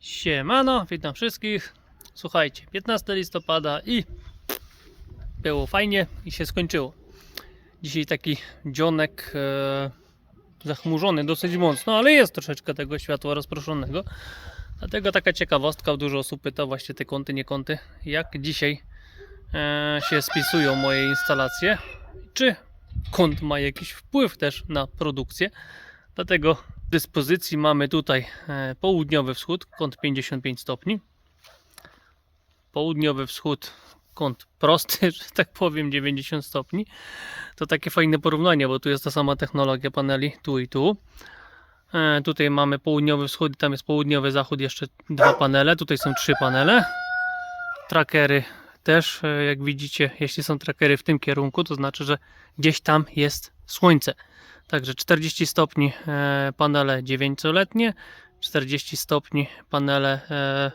Siemano, witam wszystkich. Słuchajcie, 15 listopada i było fajnie i się skończyło. Dzisiaj taki dzionek e, zachmurzony dosyć mocno, ale jest troszeczkę tego światła rozproszonego. Dlatego taka ciekawostka, dużo osób pyta właśnie te kąty, nie kąty, jak dzisiaj e, się spisują moje instalacje, czy kąt ma jakiś wpływ też na produkcję. Dlatego w dyspozycji mamy tutaj e, południowy wschód, kąt 55 stopni. Południowy wschód, kąt prosty, że tak powiem, 90 stopni. To takie fajne porównanie, bo tu jest ta sama technologia paneli, tu i tu. E, Tutaj mamy południowy wschód, tam jest południowy zachód, jeszcze dwa panele. Tutaj są trzy panele. Trackery też, e, jak widzicie, jeśli są trackery w tym kierunku, to znaczy, że gdzieś tam jest słońce. Także 40 stopni e, panele 9-letnie, 40 stopni panele e,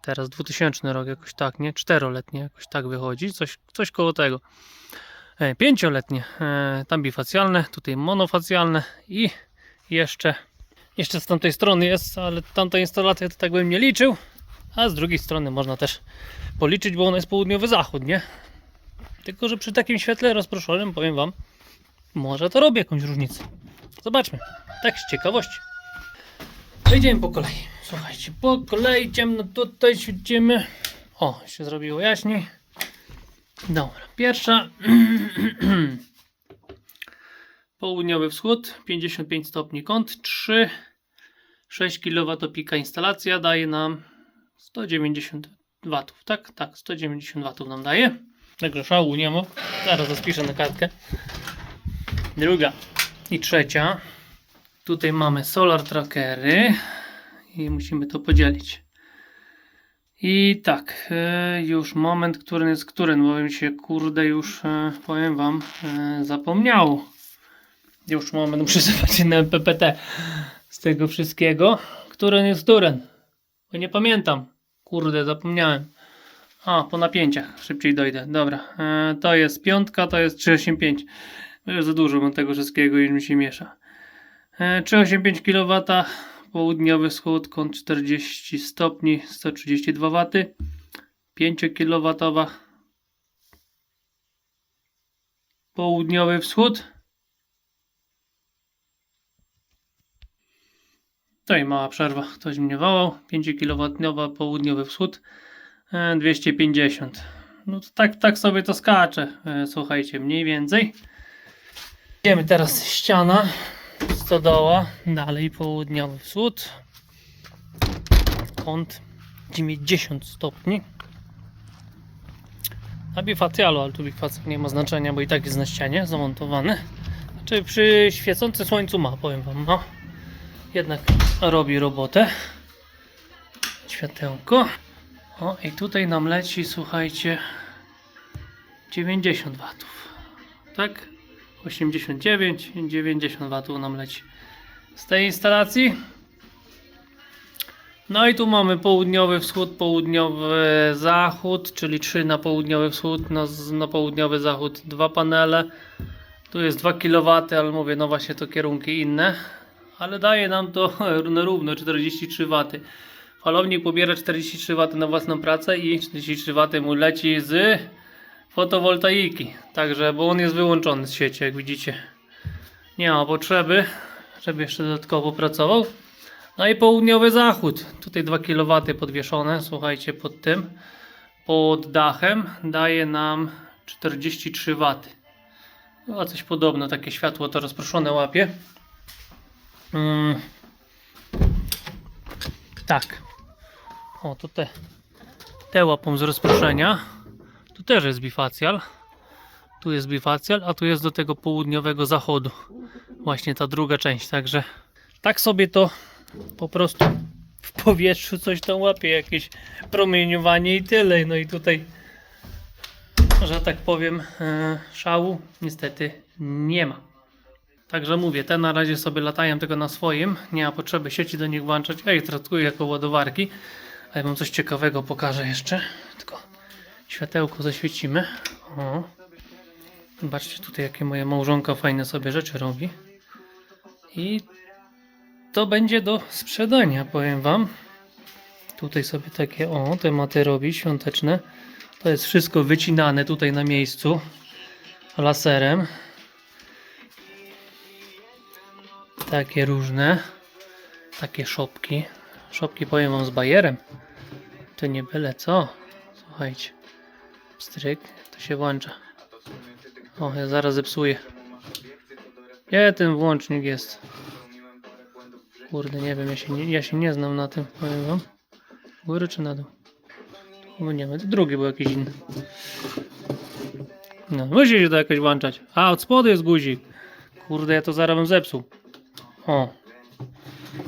teraz 2000 rok jakoś tak, nie? 4-letnie jakoś tak wychodzi, coś, coś koło tego. E, 5-letnie e, tam bifacjalne, tutaj monofacjalne i jeszcze jeszcze z tamtej strony jest, ale tamta instalacja to tak bym nie liczył, a z drugiej strony można też policzyć, bo ona jest południowy zachód, nie? Tylko, że przy takim świetle rozproszonym, powiem Wam, może to robi jakąś różnicę. Zobaczmy. Tak z ciekawości. Przejdziemy po kolei. Słuchajcie, po kolei ciemno tutaj świecimy. O, się zrobiło jaśniej. Dobra, pierwsza. Południowy wschód, 55 stopni kąt, 3, 6 kW pika instalacja daje nam 190 W, tak? Tak, 190 W nam daje. Także szału nie ma. Zaraz zaspiszę na kartkę druga i trzecia. Tutaj mamy solar trackery i musimy to podzielić. I tak, e, już moment, który jest który, bo mi się kurde już, e, powiem Wam, e, zapomniało. Już moment, muszę zobaczyć na PPT z tego wszystkiego. Któren jest któren? Bo nie pamiętam. Kurde, zapomniałem. A, po napięciach. Szybciej dojdę. Dobra. To jest piątka, to jest 385. To jest za dużo mam tego wszystkiego i mi się miesza. E, 385 kW, południowy wschód, kąt 40 stopni, 132 W. 5 kW. Południowy wschód. To i mała przerwa, ktoś mnie wołał. 5 kW południowy wschód, e, 250. No to tak, tak sobie to skacze, e, słuchajcie, mniej więcej. Idziemy teraz ściana, stodoła, dalej południowy wschód, kąt 90 stopni. Na bifacjalu, ale tu bifacjal nie ma znaczenia, bo i tak jest na ścianie zamontowany. Znaczy przy świecącym słońcu ma, powiem wam, no. Jednak robi robotę. Światełko. O i tutaj nam leci, słuchajcie, 90 watów. Tak? 89, 90 watów nam leci z tej instalacji. No i tu mamy południowy wschód, południowy zachód, czyli 3 na południowy wschód, na, na południowy zachód dwa panele. Tu jest 2 kW, ale mówię, no właśnie to kierunki inne, ale daje nam to na równo 43 W. Falownik pobiera 43 W na własną pracę i 43 W mu leci z fotowoltaiki. Także, bo on jest wyłączony z sieci, jak widzicie. Nie ma potrzeby, żeby jeszcze dodatkowo pracował. No i południowy zachód. Tutaj 2 kW podwieszone, słuchajcie, pod tym, pod dachem daje nam 43 W. Chyba coś podobno, takie światło to rozproszone łapie. Mm. Tak. O, te, te łapą z rozproszenia. Tu też jest bifacjal. Tu jest bifacjal, a tu jest do tego południowego zachodu. Właśnie ta druga część. Także tak sobie to po prostu w powietrzu coś tam łapie, jakieś promieniowanie i tyle. No i tutaj, że tak powiem, e, szału niestety nie ma. Także mówię, te na razie sobie latają tego na swoim. Nie ma potrzeby sieci do nich włączać. Ja ich traktuję jako ładowarki. Ale mam coś ciekawego, pokażę jeszcze. Tylko światełko zaświecimy. O. Zobaczcie tutaj, jakie moja małżonka fajne sobie rzeczy robi. I to będzie do sprzedania, powiem Wam. Tutaj sobie takie, o, tematy robi świąteczne. To jest wszystko wycinane tutaj na miejscu laserem. Takie różne. Takie szopki. Szopki powiem wam z bajerem. To nie byle co. Słuchajcie. Stryk, to się włącza. O, ja zaraz zepsuję. Gdzie ten włącznik jest? Kurde, nie wiem, ja się nie, ja się nie znam na tym, powiem wam. Góry czy na dół? Bo nie wiem, to drugi był jakiś inny. No, musi się to jakoś włączać. A, od spodu jest guzik. Kurde, ja to zaraz bym zepsuł. O.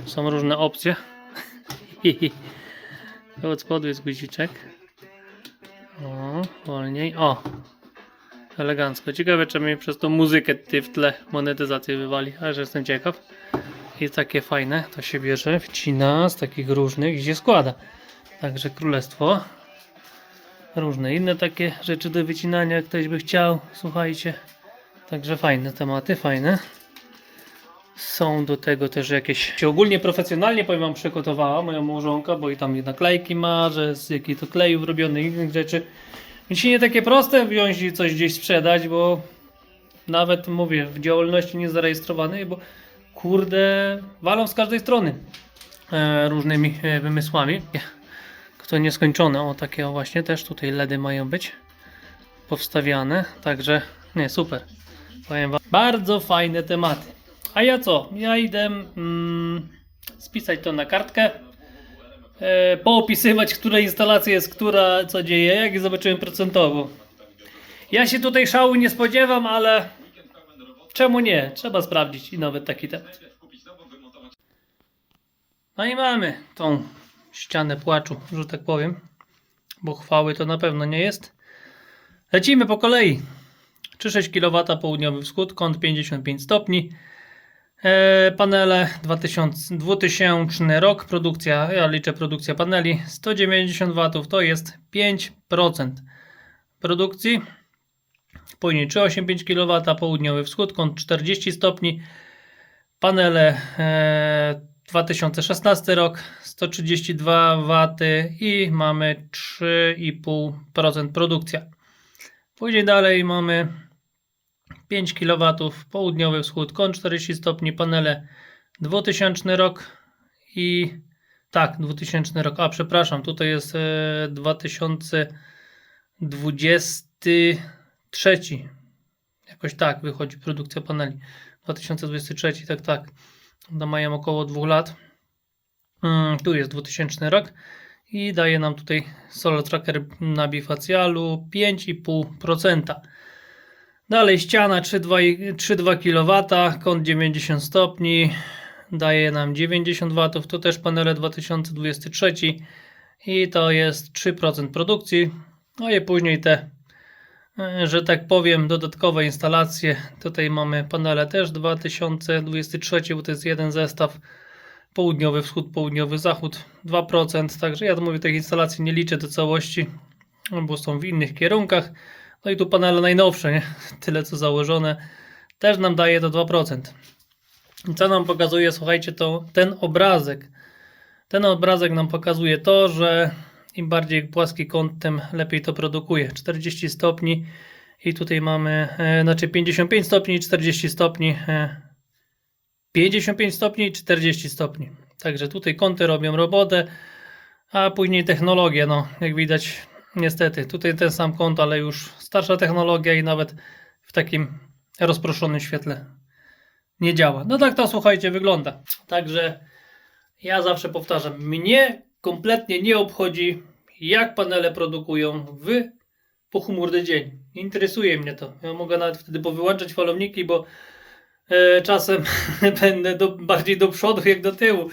Są różne opcje. Od spodu jest guziczek. Wolniej. O. Elegancko. Ciekawe, czy mi przez tą muzykę ty w tle monetyzację wywali. Aż jestem ciekaw. I takie fajne. To się bierze, wcina z takich różnych i się składa. Także królestwo. Różne inne takie rzeczy do wycinania, jak ktoś by chciał. Słuchajcie. Także fajne tematy, fajne. Są do tego też jakieś. Się ogólnie profesjonalnie powiem wam przygotowała moja małżonka, bo i tam i naklejki ma, że z jakich to klejów robione i innych rzeczy. Więc nie takie proste wziąć i coś gdzieś sprzedać, bo nawet mówię, w działalności nie zarejestrowanej, bo kurde, walą z każdej strony e, różnymi e, wymysłami. To nieskończone, o takie właśnie też tutaj LEDy mają być powstawiane, także nie, super. Powiem wam, bardzo fajne tematy. A ja co? Ja idę mm, spisać to na kartkę, poopisywać, która instalacja jest, która co dzieje, jak i zobaczyłem procentowo. Ja się tutaj szału nie spodziewam, ale czemu nie? Trzeba sprawdzić i nawet taki temat. No i mamy tą ścianę płaczu, że tak powiem, bo chwały to na pewno nie jest. Lecimy po kolei. 3,6 kW południowy wschód, kąt 55 stopni. E, panele 2000, 2000 rok, produkcja, ja liczę produkcja paneli 190 W to jest 5% produkcji. Później 385 kW południowy wschód, kąt 40 stopni. Panele e, 2016 rok 132 W i mamy 3,5% produkcja. Później dalej mamy 5 kW południowy wschód, kąt 40 stopni, panele 2000 rok i tak, 2000 rok, a przepraszam, tutaj jest e, 2023, jakoś tak wychodzi produkcja paneli, 2023, tak, tak, no mają około 2 lat, mm, tu jest 2000 rok i daje nam tutaj Solar Tracker na bifacjalu 5,5%. Dalej ściana 3,2 kW, kąt 90 stopni, daje nam 90 W, to też panele 2023 i to jest 3% produkcji. No i później te, e, że tak powiem, dodatkowe instalacje. Tutaj mamy panele też 2023, bo to jest jeden zestaw. Południowy wschód, południowy zachód 2%. Także ja mówię, tych instalacji nie liczę do całości, bo są w innych kierunkach. No i tu panele najnowsze, nie? tyle co założone, też nam daje to 2%. I co nam pokazuje, słuchajcie, to ten obrazek. Ten obrazek nam pokazuje to, że im bardziej płaski kąt, tym lepiej to produkuje. 40 stopni i tutaj mamy, e, znaczy 55 stopni, 40 stopni, e, 55 stopni i 40 stopni. Także tutaj kąty robią robotę, a później technologia, no jak widać Niestety, tutaj ten sam kąt, ale już starsza technologia i nawet w takim rozproszonym świetle nie działa. No tak to słuchajcie, wygląda. Także ja zawsze powtarzam, mnie kompletnie nie obchodzi, jak panele produkują w pochmurny dzień. Interesuje mnie to. Ja mogę nawet wtedy powyłączać falowniki, bo czasem będę do, bardziej do przodu jak do tyłu,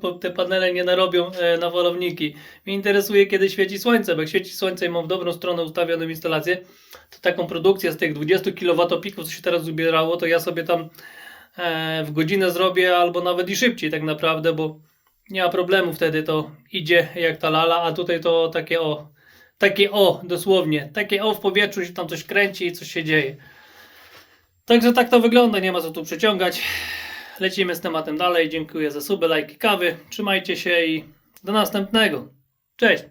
bo te panele nie narobią e, na falowniki. Mnie interesuje, kiedy świeci słońce, bo jak świeci słońce i mam w dobrą stronę ustawioną instalację, to taką produkcję z tych 20 kWp, co się teraz ubierało, to ja sobie tam e, w godzinę zrobię, albo nawet i szybciej tak naprawdę, bo nie ma problemu wtedy, to idzie jak ta lala, a tutaj to takie o, takie o, dosłownie, takie o w powietrzu się tam coś kręci i coś się dzieje. Także tak to wygląda, nie ma co tu przeciągać. Lecimy z tematem dalej. Dziękuję za suby, lajki, kawy. Trzymajcie się i Do następnego. Cześć.